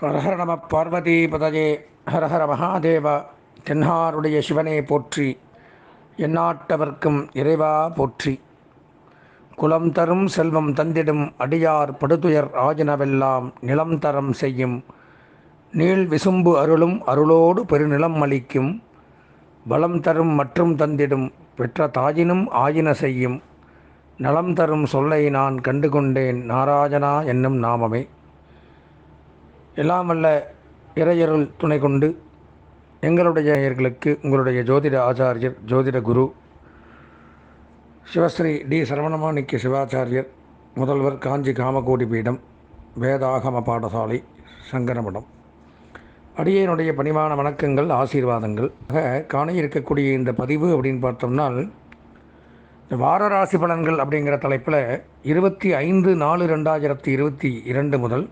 ஹரஹர நம பார்வதி பதஜே ஹரஹர மகாதேவ. தென்னாருடைய சிவனே போற்றி. எந்நாட்டவர்க்கும் இறைவா போற்றி. குலம் தரும் செல்வம் தந்திடும் அடியார் படுதுயர் ஆஜினவெல்லாம் நிலம் தரம் செய்யும். நீள் விசும்பு அருளும் அருளோடு பெருநிலம் அளிக்கும். வளம் தரும் மற்றும் தந்திடும் பெற்ற தாஜினும் ஆயின செய்யும். நலம் தரும் சொல்லை நான் கண்டு கொண்டேன் நாராஜனா என்னும் நாமமே. எல்லாம் வல்ல இறையருள் துணை கொண்டு எங்களுடைய நேயர்களுக்கு உங்களுடைய ஜோதிட ஆச்சாரியர் ஜோதிட குரு சிவஸ்ரீ டி. சரவணமாணிக்க சிவாச்சாரியர் முதல்வர் காஞ்சி காமகோடி பீடம் வேதாகம பாடசாலை சங்கரமடம். அடியனுடைய பணிவான வணக்கங்கள் ஆசீர்வாதங்கள். ஆக காண இருக்கக்கூடிய இந்த பதிவு அப்படின்னு பார்த்தோம்னால் வார ராசி பலன்கள் அப்படிங்கிற தலைப்பில் இருபத்தி ஐந்து நாலு ரெண்டாயிரத்தி இருபத்தி இரண்டு முதல்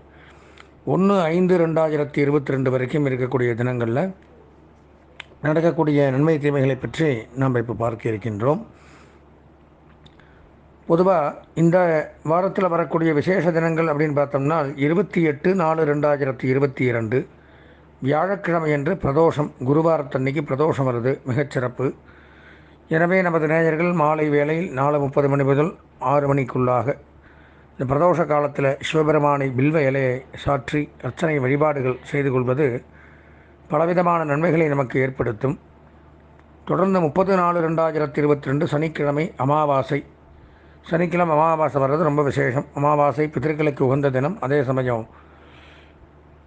ஒன்று ஐந்து ரெண்டாயிரத்தி இருபத்தி ரெண்டு வரைக்கும் இருக்கக்கூடிய தினங்களில் நடக்கக்கூடிய நன்மை தீமைகளை பற்றி நாம் இப்போ பார்க்க இருக்கின்றோம். பொதுவாக இந்த வாரத்தில் வரக்கூடிய விசேஷ தினங்கள் அப்படின்னு பார்த்தோம்னா இருபத்தி எட்டு நாலு ரெண்டாயிரத்தி இருபத்தி இரண்டு வியாழக்கிழமை என்று பிரதோஷம் குருவாரத்தன்னைக்கு பிரதோஷம் வருது மிகச்சிறப்பு. எனவே நமது நேயர்கள் மாலை வேளையில் நாலு முப்பது மணி முதல் ஆறு மணிக்குள்ளாக இந்த பிரதோஷ காலத்தில் சிவபெருமானை பில்வ இலையை சாற்றி அர்ச்சனை வழிபாடுகள் செய்து கொள்வது பலவிதமான நன்மைகளை நமக்கு ஏற்படுத்தும். தொடர்ந்து முப்பது நாலு ரெண்டாயிரத்தி இருபத்தி ரெண்டு சனிக்கிழமை அமாவாசை. சனிக்கிழமை அமாவாசை வர்றது ரொம்ப விசேஷம். அமாவாசை பித்திருக்களுக்கு உகந்த தினம். அதே சமயம்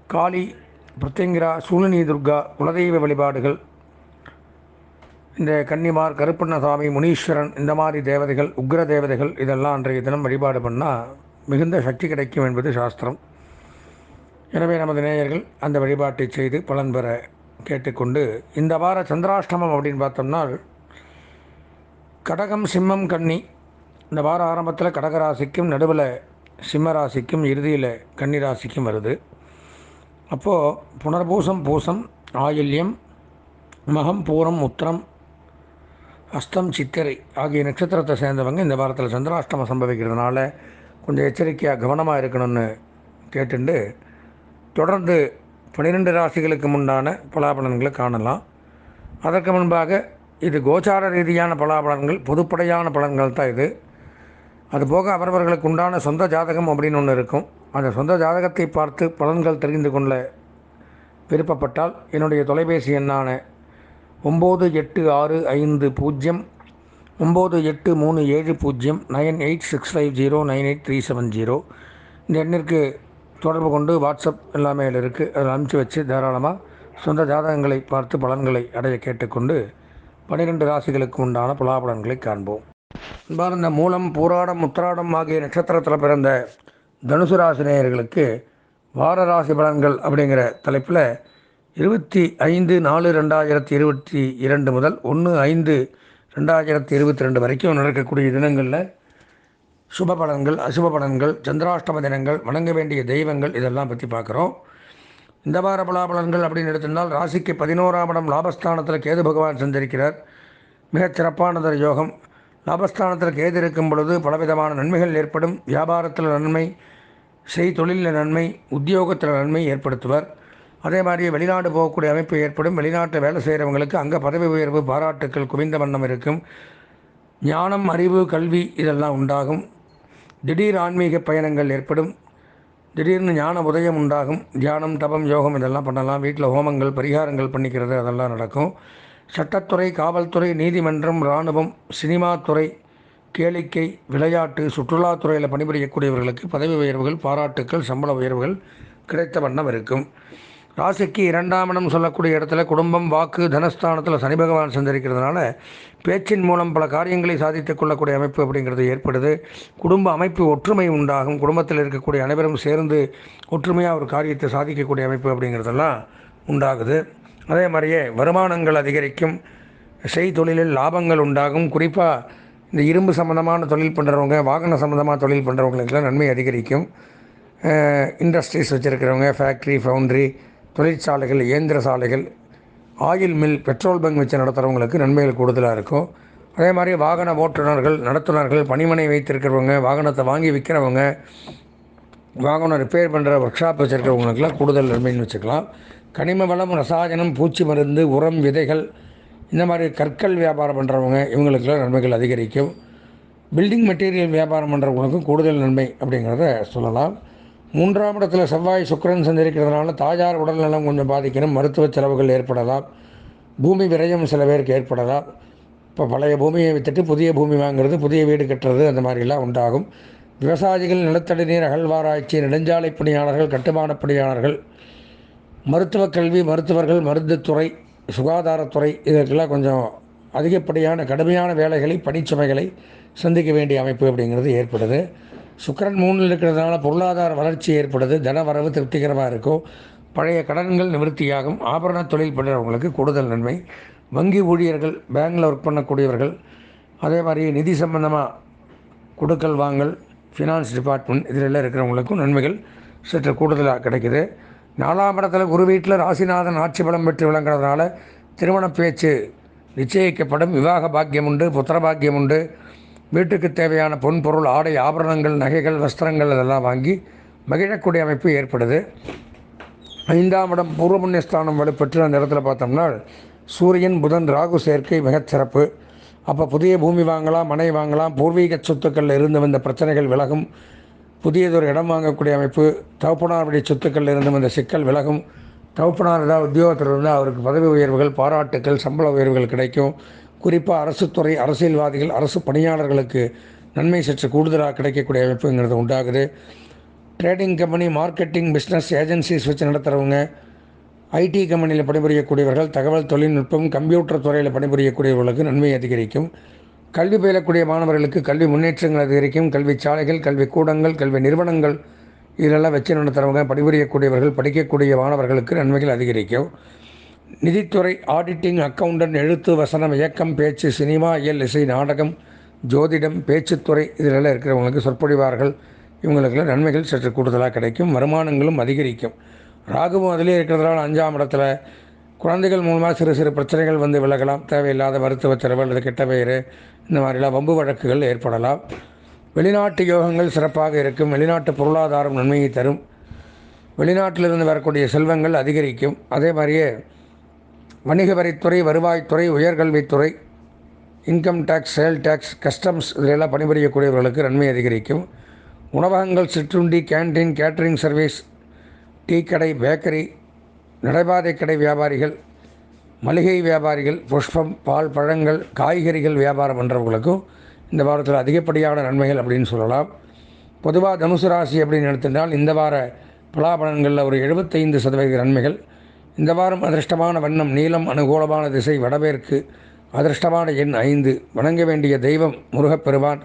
காளி பிரத்யங்கிரா சூழனி துர்கா குலதெய்வ வழிபாடுகள் இந்த கன்னிமார் கருப்பண்ணசாமி முனீஸ்வரன் இந்த மாதிரி தேவதைகள் உக்ர தேவதைகள் இதெல்லாம் அன்றைய தினம் வழிபாடு பண்ணால் மிகுந்த சக்தி கிடைக்கும் என்பது சாஸ்திரம். எனவே நமது நேயர்கள் அந்த வழிபாட்டை செய்து பலன் பெற கேட்டுக்கொண்டு இந்த வார சந்திராஷ்டமம் அப்படின்னு பார்த்தோம்னால் கடகம் சிம்மம் கன்னி இந்த வார ஆரம்பத்தில் கடகராசிக்கும் நடுவில் சிம்ம ராசிக்கும் இறுதியில் கன்னி ராசிக்கும் வருது. அப்போது புனர்பூசம் பூசம் ஆயில்யம் மகம் பூரம் உத்திரம் அஸ்தம் சித்திரை ஆகிய நட்சத்திரத்தை சேர்ந்தவங்க இந்த வாரத்தில் சந்திராஷ்டமம் சம்பவிக்கிறதுனால கொஞ்சம் எச்சரிக்கையாக கவனமாக இருக்கணும்னு கேட்டுண்டு தொடர்ந்து பன்னிரெண்டு ராசிகளுக்கு முன்னான பலாபலன்களை காணலாம். அதற்கு முன்பாக இது கோச்சார ரீதியான பலாபலன்கள் பொதுப்படையான பலன்கள் தான் இது. அதுபோக அவரவர்களுக்கு உண்டான சொந்த ஜாதகம் அப்படின்னு ஒன்று இருக்கும். அந்த சொந்த ஜாதகத்தை பார்த்து பலன்கள் தெரிந்து கொள்ள விருப்பப்பட்டால் என்னுடைய தொலைபேசி எண்ணான ஒம்பது எட்டு ஆறு ஐந்து பூஜ்ஜியம் ஒம்பது எட்டு மூணு ஏழு பூஜ்ஜியம் nine eight six five zero nine eight three seven zero. இந்த எண்ணிற்கு தொடர்பு கொண்டு வாட்ஸ்அப் எல்லாமே அதில் இருக்குது அதில் அனுப்பிச்சி வச்சு தாராளமாக சொந்த ஜாதகங்களை பார்த்து பலன்களை அடைய கேட்டுக்கொண்டு பன்னிரெண்டு ராசிகளுக்கு உண்டான பலாபலன்களை காண்போம். இந்த மூலம் பூராடம் உத்திராடம் ஆகிய நட்சத்திரத்தில் பிறந்த தனுசு ராசி நேயர்களுக்கு வார ராசி பலன்கள் அப்படிங்கிற தலைப்பில் இருபத்தி ஐந்து நாலு ரெண்டாயிரத்தி இருபத்தி இரண்டு முதல் ஒன்று ஐந்து ரெண்டாயிரத்தி இருபத்தி ரெண்டு வரைக்கும் நடக்கக்கூடிய தினங்களில் சுப பலன்கள் அசுப பலன்கள் சந்திராஷ்டம தினங்கள் வணங்க வேண்டிய தெய்வங்கள் இதெல்லாம் பற்றி பார்க்குறோம். இந்த வார பலாபலன்கள் அப்படின்னு எடுத்திருந்தால் ராசிக்கு பதினோராம் இடம் லாபஸ்தானத்தில் கேது பகவான் சந்திருக்கிறார் மிகச் சிறப்பானதொரு யோகம். லாபஸ்தானத்தில் கேது இருக்கும் பொழுது பலவிதமான நன்மைகள் ஏற்படும். வியாபாரத்தில் நன்மை செய் தொழிலில் நன்மை உத்தியோகத்தில் நன்மை ஏற்படுத்துவர். அதே மாதிரி வெளிநாடு போகக்கூடிய அமைப்பு ஏற்படும். வெளிநாட்டில் வேலை செய்கிறவங்களுக்கு அங்கே பதவி உயர்வு பாராட்டுக்கள் குவிந்த வண்ணம் இருக்கும். ஞானம் அறிவு கல்வி இதெல்லாம் உண்டாகும். திடீர் ஆன்மீக பயணங்கள் ஏற்படும். திடீர்னு ஞான உதயம் உண்டாகும். தியானம் தபம் யோகம் இதெல்லாம் பண்ணலாம். வீட்டில் ஹோமங்கள் பரிகாரங்கள் பண்ணிக்கிறது அதெல்லாம் நடக்கும். சட்டத்துறை காவல்துறை நீதிமன்றம் இராணுவம் சினிமா துறை கேளிக்கை விளையாட்டு சுற்றுலாத்துறையில் பணிபுரியக்கூடியவர்களுக்கு பதவி உயர்வுகள் பாராட்டுக்கள் சம்பள உயர்வுகள் கிடைத்த வண்ணம் இருக்கும். ராசிக்கு இரண்டாம் இடம் சொல்லக்கூடிய இடத்துல குடும்பம் வாக்கு தனஸ்தானத்தில் சனி பகவான் சந்தரிக்கிறதுனால பேச்சின் மூலம் பல காரியங்களை சாதித்துக் கொள்ளக்கூடிய அமைப்பு அப்படிங்கிறது ஏற்படுது. குடும்ப அமைப்பு ஒற்றுமை உண்டாகும். குடும்பத்தில் இருக்கக்கூடிய அனைவரும் சேர்ந்து ஒற்றுமையாக ஒரு காரியத்தை சாதிக்கக்கூடிய அமைப்பு அப்படிங்கிறதெல்லாம் உண்டாகுது. அதே மாதிரியே வருமானங்கள் அதிகரிக்கும். செய்தொழிலில் லாபங்கள் உண்டாகும். குறிப்பாக இந்த இரும்பு சம்மந்தமான தொழில் பண்ணுறவங்க வாகன சம்மந்தமான தொழில் பண்ணுறவங்களுக்கெல்லாம் நன்மை அதிகரிக்கும். இண்டஸ்ட்ரீஸ் வச்சுருக்கிறவங்க ஃபேக்ட்ரி ஃபவுண்ட்ரி தொழிற்சாலைகள் இயந்திர சாலைகள் ஆயில் மில் பெட்ரோல் பங்க் வச்சு நடத்துகிறவங்களுக்கு நன்மைகள் கூடுதலாக இருக்கும். அதே மாதிரி வாகன ஓட்டுநர்கள் நடத்துனர்கள் பணிமனை வைத்திருக்கிறவங்க வாகனத்தை வாங்கி விற்கிறவங்க வாகனம் ரிப்பேர் பண்ணுற ஒர்க் ஷாப் வச்சுருக்கிறவங்களுக்குலாம் கூடுதல் நன்மைன்னு வச்சுக்கலாம். கனிம வளம் ரசாயனம் பூச்சி மருந்து உரம் விதைகள் இந்த மாதிரி கற்கள் வியாபாரம் பண்ணுறவங்க இவங்களுக்கெல்லாம் நன்மைகள் அதிகரிக்கும். பில்டிங் மெட்டீரியல் வியாபாரம் பண்ணுறவங்களுக்கும் கூடுதல் நன்மை அப்படிங்கிறத சொல்லலாம். மூன்றாம் இடத்துல செவ்வாய் சுக்கிரன் சந்திருக்கிறதுனால தாயார் உடல் நலம் கொஞ்சம் பாதிக்கணும். மருத்துவ செலவுகள் ஏற்படலாம். பூமி விரயம் சில பேருக்கு ஏற்படலாம். இப்போ பழைய பூமியை விற்றுட்டு புதிய பூமி வாங்குறது புதிய வீடு கட்டுறது அந்த மாதிரிலாம் உண்டாகும். விவசாயிகள் நிலத்தடி நீர் அகழ்வாராய்ச்சி நெடுஞ்சாலை பணியாளர்கள் கட்டுமான பணியாளர்கள் மருத்துவக் கல்வி மருத்துவர்கள் மருந்துத்துறை சுகாதாரத்துறை இதற்கெல்லாம் கொஞ்சம் அதிகப்படியான கடுமையான வேலைகளை பணிச்சுமைகளை சந்திக்க வேண்டிய அமைப்பு அப்படிங்கிறது ஏற்படுது. சுக்கிரன் மூணில் இருக்கிறதுனால பொருளாதார வளர்ச்சி ஏற்படுது தன வரவு திருப்திகரமாக இருக்கும். பழைய கடன்கள் நிவர்த்தியாகும். ஆபரண தொழில் பண்ணுறவங்களுக்கு கூடுதல் நன்மை. வங்கி ஊழியர்கள் பேங்கில் ஒர்க் பண்ணக்கூடியவர்கள் அதே மாதிரி நிதி சம்பந்தமாக கொடுக்கல் வாங்கல் ஃபினான்ஸ் டிபார்ட்மெண்ட் இதிலெல்லாம் இருக்கிறவங்களுக்கும் நன்மைகள் சற்று கூடுதலாக கிடைக்குது. நாலாம் இடத்துல குரு வீட்டில் ராசிநாதன் ஆட்சி பலம் பெற்று விளங்குறதுனால திருமண பேச்சு நிச்சயிக்கப்படும். விவாக பாக்கியம் உண்டு புத்திர பாக்கியம் உண்டு. வீட்டுக்கு தேவையான பொன் பொருள் ஆடை ஆபரணங்கள் நகைகள் வஸ்திரங்கள் இதெல்லாம் வாங்கி மகிழக்கூடிய அமைப்பு ஏற்படுது. ஐந்தாம் இடம் பூர்வ புண்ணியஸ்தானம் வலுப்பெற்று அந்த இடத்துல பார்த்தோம்னா சூரியன் புதன் ராகு சேர்க்கை மிகச் சிறப்பு. அப்போ புதிய பூமி வாங்கலாம் மனை வாங்கலாம் பூர்வீக சொத்துக்களில் இருந்து வந்த பிரச்சனைகள் விலகும். புதியதொரு இடம் வாங்கக்கூடிய அமைப்பு தகப்பனார் வழி சொத்துக்களில் இருந்து வந்த சிக்கல் விலகும். தகப்பனார் ஏதாவது உத்தியோகத்தில் இருந்தால் அவருக்கு பதவி உயர்வுகள் பாராட்டுக்கள் சம்பள உயர்வுகள் கிடைக்கும். குறிப்பாக அரசுத்துறை அரசியல்வாதிகள் அரசு பணியாளர்களுக்கு நன்மை சற்று கூடுதலாக கிடைக்கக்கூடிய அமைப்புங்கிறது உண்டாகுது. Trading company marketing business agencies வச்சு நடத்துகிறவங்க ஐடி கம்பெனியில் பணிபுரியக்கூடியவர்கள் தகவல் தொழில்நுட்பம் கம்ப்யூட்டர் துறையில் பணிபுரியக்கூடியவர்களுக்கு நன்மை அதிகரிக்கும். கல்வி பயிலக்கூடிய மாணவர்களுக்கு கல்வி முன்னேற்றங்கள் அதிகரிக்கும். கல்வி சாலைகள் கல்வி கூடங்கள் கல்வி நிறுவனங்கள் இதெல்லாம் வச்சு நடத்துகிறவங்க பணிபுரியக்கூடியவர்கள் படிக்கக்கூடிய மாணவர்களுக்கு நன்மைகள் அதிகரிக்கும். நிதித்துறை ஆடிட்டிங் அக்கவுண்டன்ட் எழுத்து வசனம் இயக்கம் பேச்சு சினிமா இயல் இசை நாடகம் ஜோதிடம் பேச்சுத்துறை இதிலெல்லாம் இருக்கிறவங்களுக்கு சொற்பொழிவார்கள். இவங்களுக்கெல்லாம் நன்மைகள் சற்று கூடுதலாக கிடைக்கும். வருமானங்களும் அதிகரிக்கும். ராகுவும் அதிலே இருக்கிறதுனால அஞ்சாம் இடத்துல குழந்தைகள் மூலமாக சிறு சிறு பிரச்சனைகள் வந்து விலகலாம். தேவையில்லாத மருத்துவ செலவு அல்லது கெட்ட பெயர் இந்த மாதிரிலாம் வம்பு வழக்குகள் ஏற்படலாம். வெளிநாட்டு யோகங்கள் சிறப்பாக இருக்கும். வெளிநாட்டு பொருளாதாரம் நன்மையை தரும். வெளிநாட்டிலிருந்து வரக்கூடிய செல்வங்கள் அதிகரிக்கும். அதே மாதிரியே வணிக வரித்துறை வருவாய்த்துறை உயர்கல்வித்துறை income tax sale tax customs இதிலெல்லாம் பணிபுரியக்கூடியவர்களுக்கு நன்மை அதிகரிக்கும். உணவகங்கள் சிற்றுண்டி கேண்டீன் கேட்டரிங் சர்வீஸ் டீ கடை பேக்கரி நடைபாதை கடை வியாபாரிகள் மளிகை வியாபாரிகள் புஷ்பம் பால் பழங்கள் காய்கறிகள் வியாபாரம் பண்ணுறவங்களுக்கும் இந்த வாரத்தில் அதிகப்படியான நன்மைகள் அப்படின்னு சொல்லலாம். பொதுவாக தனுசு ராசி அப்படின்னு எடுத்துட்டால் இந்த வார பலாபலன்களில் ஒரு எழுபத்தைந்து சதவீத நன்மைகள். இந்த வாரம் அதிர்ஷ்டமான வண்ணம் நீளம் அனுகூலமான திசை வடமேற்கு. அதிர்ஷ்டமான எண் ஐந்து. வணங்க வேண்டிய தெய்வம் முருகப்பெருமான்.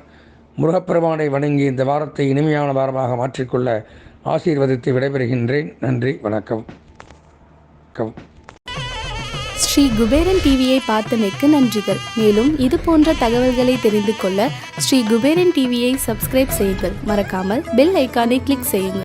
முருகப்பெருமானை வணங்கி இந்த வாரத்தை இனிமையான வாரமாக மாற்றிக்கொள்ள ஆசீர்வதித்து விடைபெறுகின்றேன். நன்றி வணக்கம். வணக்கம் ஸ்ரீ குபேரன் டிவியை பார்த்தமைக்கு நன்றிகள். மேலும் இது போன்ற தகவல்களை தெரிந்து கொள்ள ஸ்ரீ குபேரன் டிவியை சப்ஸ்கிரைப் செய்யுங்கள். மறக்காமல் பெல் ஐக்கானை கிளிக் செய்யுங்கள்.